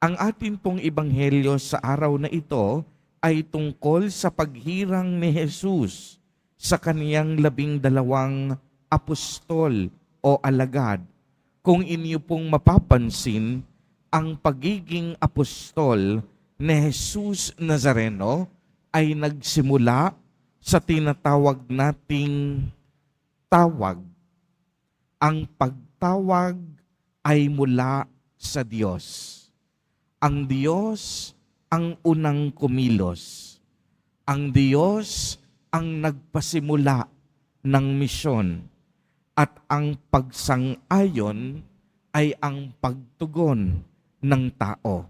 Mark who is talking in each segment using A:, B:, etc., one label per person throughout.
A: Ang atin pong ebanghelyo sa araw na ito ay tungkol sa paghirang ni Jesus sa kaniyang labing dalawang apostol o alagad. Kung inyo pong mapapansin, ang pagiging apostol ni Jesus Nazareno ay nagsimula sa tinatawag nating tawag. Ang pagtawag ay mula sa Diyos. Ang Diyos ang unang kumilos. Ang Diyos ang nagpasimula ng misyon. At ang pagsang-ayon ay ang pagtugon ng tao.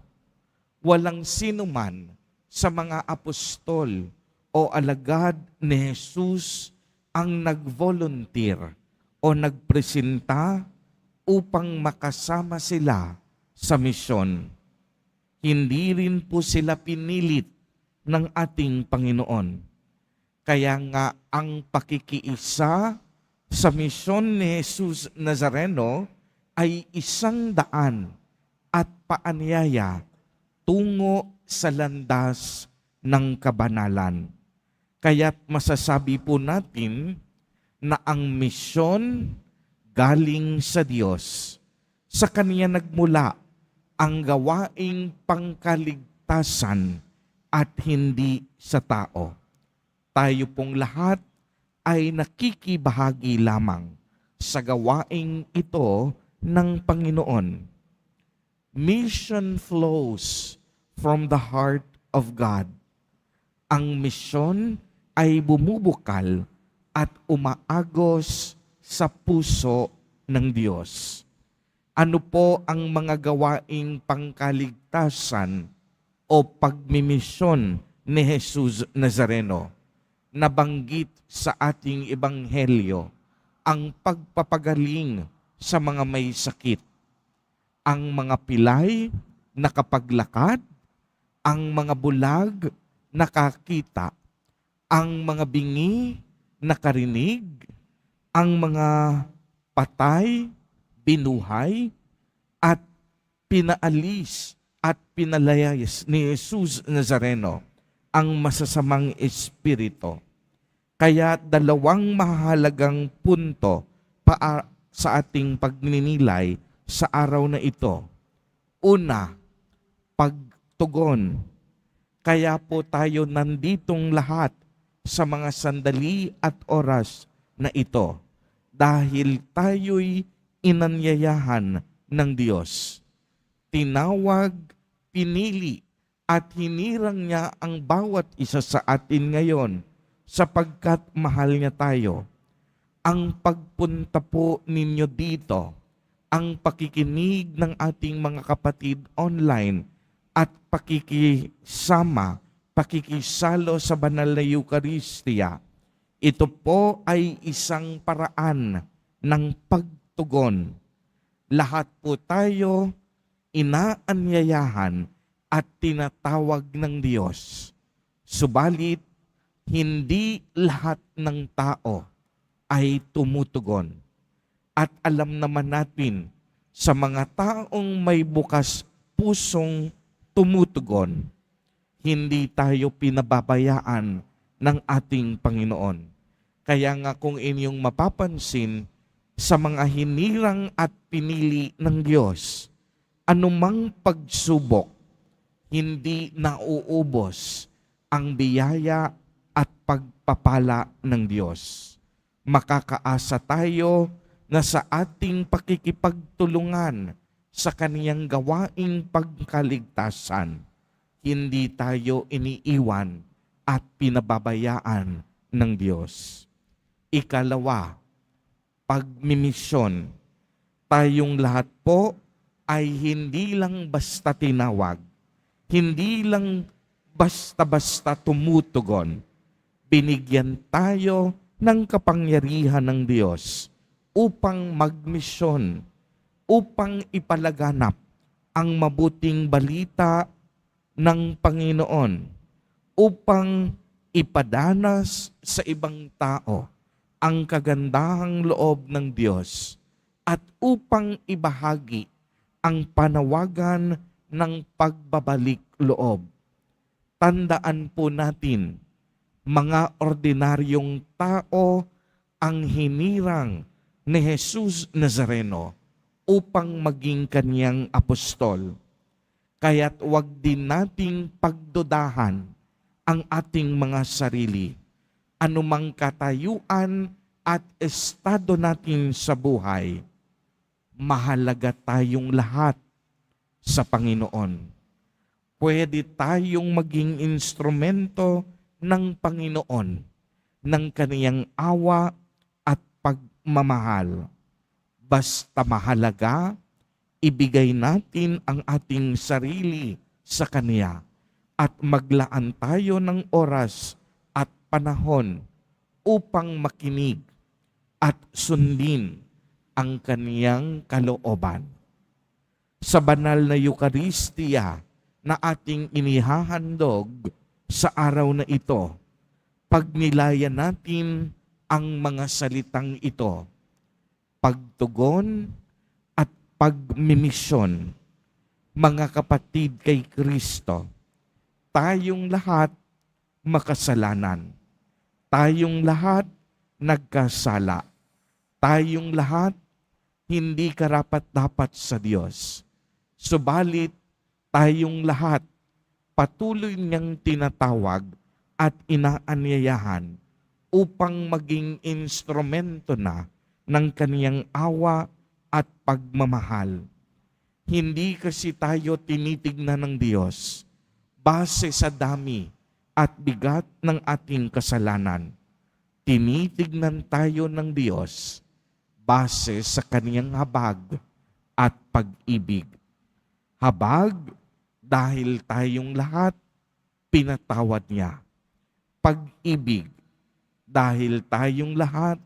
A: Walang sino man sa mga apostol o alagad ni Jesus ang nag-volunteer o nagpresenta upang makasama sila sa misyon. Hindi rin po sila pinilit ng ating Panginoon. Kaya nga ang pakikiisa sa misyon ni Jesus Nazareno ay isang daan at paanyaya tungo sa landas ng kabanalan. Kaya't masasabi po natin na ang misyon galing sa Diyos. Sa Kanya nagmula ang gawaing pangkaligtasan at hindi sa tao. Tayo pong lahat ay nakikibahagi lamang sa gawaing ito ng Panginoon. Mission flows from the heart of God. Ang misyon ay bumubukal at umaagos sa puso ng Diyos. Ano po ang mga gawaing pangkaligtasan o pagmimisyon ni Jesus Nazareno? Nabanggit sa ating ebanghelyo ang pagpapagaling sa mga may sakit, ang mga pilay nakapaglakad, ang mga bulag nakakita, ang mga bingi nakarinig, ang mga patay binuhay at pinaalis at pinalayas ni Jesus Nazareno ang masasamang espiritu. Kaya dalawang mahalagang punto pa sa ating pagninilay sa araw na ito. Una, pagtugon. Kaya po tayo nanditong lahat sa mga sandali at oras na ito dahil tayo'y inanyayahan ng Diyos. Tinawag, pinili, at hinirang niya ang bawat isa sa atin ngayon sapagkat mahal niya tayo. Ang pagpunta po ninyo dito, ang pakikinig ng ating mga kapatid online at pakikisama, pakikisalo sa banal na Eukaristiya, ito po ay isang paraan ng pagtugon. Lahat po tayo inaanyayahan at tinatawag ng Diyos. Subalit, hindi lahat ng tao ay tumutugon. At alam naman natin, sa mga taong may bukas pusong tumutugon, hindi tayo pinababayaan ng ating Panginoon. Kaya nga kung inyong mapapansin, sa mga hinirang at pinili ng Diyos, anumang pagsubok, hindi nauubos ang biyaya at pagpapala ng Diyos. Makakaasa tayo na sa ating pakikipagtulungan sa kaniyang gawaing pagkaligtasan, hindi tayo iniiwan at pinababayaan ng Diyos. Ikalawa, pagmimisyon. Tayong lahat po ay hindi lang basta tinawag, hindi lang basta-basta tumutugon. Binigyan tayo ng kapangyarihan ng Diyos upang magmisyon, upang ipalaganap ang mabuting balita ng Panginoon, upang ipadanas sa ibang tao ang kagandahang loob ng Diyos at upang ibahagi ang panawagan ng pagbabalik loob. Tandaan po natin, mga ordinaryong tao ang hinirang ni Jesus Nazareno upang maging kaniyang apostol. Kaya't wag din nating pagdudahan ang ating mga sarili. Anumang katayuan at estado natin sa buhay, mahalaga tayong lahat sa Panginoon. Pwede tayong maging instrumento ng Panginoon ng kaniyang awa at pagmamahal. Basta mahalaga, ibigay natin ang ating sarili sa Kaniya at maglaan tayo ng oras panahon upang makinig at sundin ang kaniyang kalooban. Sa banal na Eukaristiya na ating inihahandog sa araw na ito, pagnilayan natin ang mga salitang ito, pagtugon at pagmimisyon, mga kapatid kay Kristo, tayong lahat makasalanan. Tayong lahat nagkasala. Tayong lahat hindi karapat-dapat sa Diyos. Subalit, tayong lahat patuloy niyang tinatawag at inaanyayahan upang maging instrumento na ng kaniyang awa at pagmamahal. Hindi kasi tayo tinitignan ng Diyos base sa dami at bigat ng ating kasalanan. Tinitignan tayo ng Diyos base sa kaniyang habag at pag-ibig. Habag dahil tayong lahat pinatawad niya. Pag-ibig dahil tayong lahat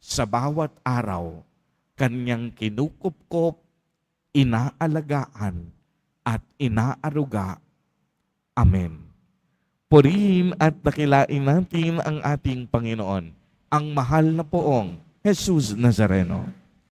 A: sa bawat araw kanyang kinukupkop, inaalagaan at inaaruga. Amen. Purihin at dakilain natin ang ating Panginoon, ang mahal na poong Jesus Nazareno.